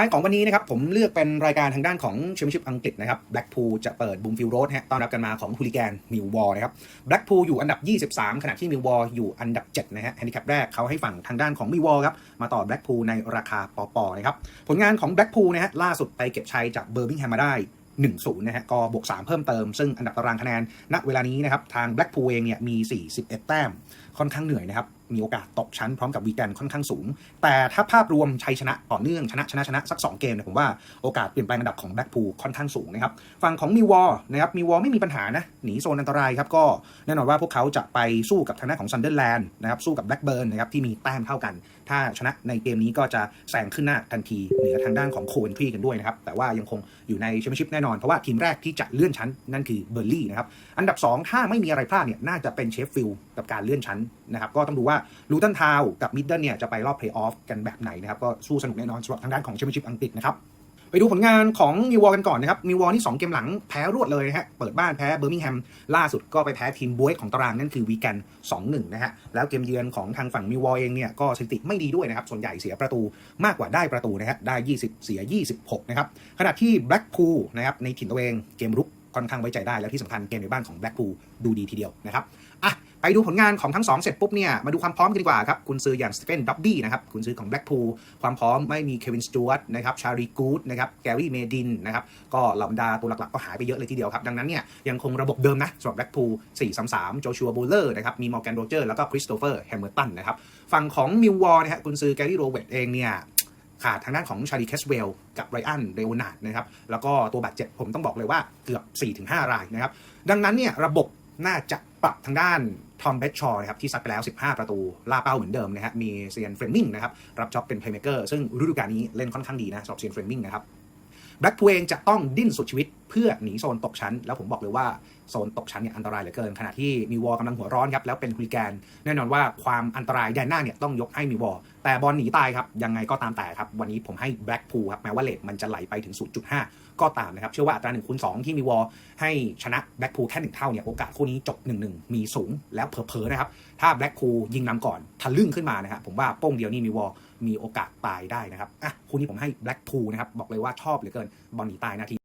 ท้ายของวันนี้นะครับผมเลือกเป็นรายการทางด้านของแชมเปี้ยนชิพอังกฤษนะครับแบล็กพูลจะเปิดบูมฟิลโรดฮะต้อนรับกันมาของฮูลิแกนมิลวอลนะครับแบล็กพูลอยู่อันดับ 23 ขณะที่มิลวอลอยู่อันดับ 7 นะฮะแฮนดิแคปแรกเขาให้ฝั่งทางด้านของมิลวอลครับมาต่อแบล็กพูลในราคาปอปอนะครับผลงานของแบล็กพูลนะฮะล่าสุดไปเก็บชัยจากเบอร์มิงแฮมมาได้1-0นะฮะก็บวก 3 เพิ่มเติม ซึ่งอันดับตารางคะแนนณเวลานี้นะครับทางแบล็กพูลเองเนี่ยมี 41 แต้มค่อนข้างเหนื่อยนะครับมีโอกาสตกชั้นพร้อมกับวีแกนค่อนข้างสูง แต่ถ้าภาพรวมชัยชนะต่อเนื่องชนะชนะชนะสัก 2 เกมเนี่ยผมว่าโอกาสเปลี่ยนแปลงอันดับของแบ็กพูลค่อนข้างสูงนะครับฝั่งของมิววอนะครับมิววอไม่มีปัญหานะหนีโซนอันตรายครับก็แน่นอนว่าพวกเขาจะไปสู้กับทางด้านของซันเดอร์แลนด์นะครับสู้กับแบล็กเบิร์นนะครับที่มีแต้มเท่ากัน ถ้าชนะในเกมนี้ก็จะแซงขึ้นหน้าทันทีเหนือทางด้านของโคเวนทรีกันด้วยนะครับแต่ว่ายังคงอยู่ในแชมเปี้ยนชิพแน่นอนเพราะว่าทีมแรกที่จะเลื่อนชั้นนั่นคือเบอร์ลี่นะครับอันดับ 2 ถ้าไม่มีอะไรพลาดเนี่ยน่าจะเป็นเชฟฟิลด์กับการเลื่อนชั้นนะครับก็ต้องดูว่าลูตันทาวกับมิดเดิลเนี่ยจะไปรอบเพลย์ออฟกันแบบไหนนะครับ ก็สู้สนุกแน่นอนสำหรับทางด้านของแชมเปี้ยนชิพอังกฤษนะครับ ไปดูผลงานของมิววอลกันก่อนนะครับมิววอลนี่2เกมหลังแพ้รวดเลยนะฮะเปิดบ้านแพ้เบอร์มิงแฮมล่าสุดก็ไปแพ้ทีมบวยของตารางนั่นคือวีแกน2-1นะฮะแล้วเกมเยือนของทางฝั่งมิววอลเองเนี่ยก็สถิติไม่ดีด้วยนะครับส่วนใหญ่เสียประตูมากกว่าได้ประตูนะฮะได้ 20 เสีย 26นะครับขณะที่แบล็กพูลนะครับในถิ่นตัวเองเกมรุกค่อนข้างไว้ใจได้แล้วที่สำคัญเกมในบ้านของแบล็กพูลดูดีทีเดียวนะครับอะ ไปดูผลงานของทั้งสองเสร็จปุ๊บเนี่ย มาดูความพร้อมกันดีกว่าครับ คุณซื้ออย่างสเตฟนดับบี้นะครับ คุณซื้อของแบล็กพูลความพร้อมไม่มีเควินสจวตนะครับชารีกูดนะครับแกรี่เมดินนะครับก็เหล่าดาตัวหลักๆก็หายไปเยอะเลยทีเดียวครับ ดังนั้นเนี่ยยังคงระบบเดิมนะสำหรับแบล็กพูล4-3-3โจชัวโบเลอร์นะครับมีมอร์แกนโรเจอร์แล้วก็คริสโตเฟอร์แฮมเมอร์ตันนะครับฝั่งของมิววอลนะฮะคุณซื้อแกรี่โรเวตเองเนี่ยขาดทางด้านของชาลีแคสเวลกับไรอันเรโอนาดนะครับแล้วก็ตัวบาดเจ็บผมต้องบอกเลยว่าเกือบ 4-5 รายนะครับดังนั้นเนี่ยระบบน่าจะปรับทางด้าน ทอมเบชชอร์นะครับที่ซัดไปแล้ว 15 ประตูล่าเป้าเหมือนเดิมนะฮะมีเซียนเฟรมมิงนะครับรับจ็อบเป็นเพลย์เมกเกอร์ซึ่งฤดูกาลนี้เล่นค่อนข้างดีนะสำหรับเซียนเฟรมมิงนะครับแบล็กพูเองจะต้องดิ้นสุดชีวิตเพื่อหนีโซนตกชั้น แล้วผมบอกเลยว่าโซนตกชั้นเนี่ยอันตรายเหลือเกิน ขณะที่มีวอลกำลังหัวร้อนครับแล้วเป็นฮุลิแกน แน่นอนว่าความอันตรายแดนหน้าเนี่ยต้องยกให้มีวอล แต่บอลหนีตายครับ ยังไงก็ตามแต่ครับ วันนี้ผมให้แบล็กพูลครับ แม้ว่าเลทมันจะไหลไปถึง 0.5 ก็ตามนะครับ เชื่อว่าอัตรา1คูณ2ที่มิวอลให้ชนะแบล็กพูลแค่หนึ่งเท่าเนี่ย โอกาสคู่นี้จบ 1-1 มีสูงแล้วเผลอๆนะครับ ถ้าแบล็กพูลยิงนำก่อนทะลึ่งขึ้นมานะครับผมว่าโป้งเดียวนี่มิวอลมีโอกาสตายได้นะครับอะคู่นี้ผมให้แบล็กพูลนะครับบอกเลยว่าชอบเหลือเกินบอลหนีตายนาที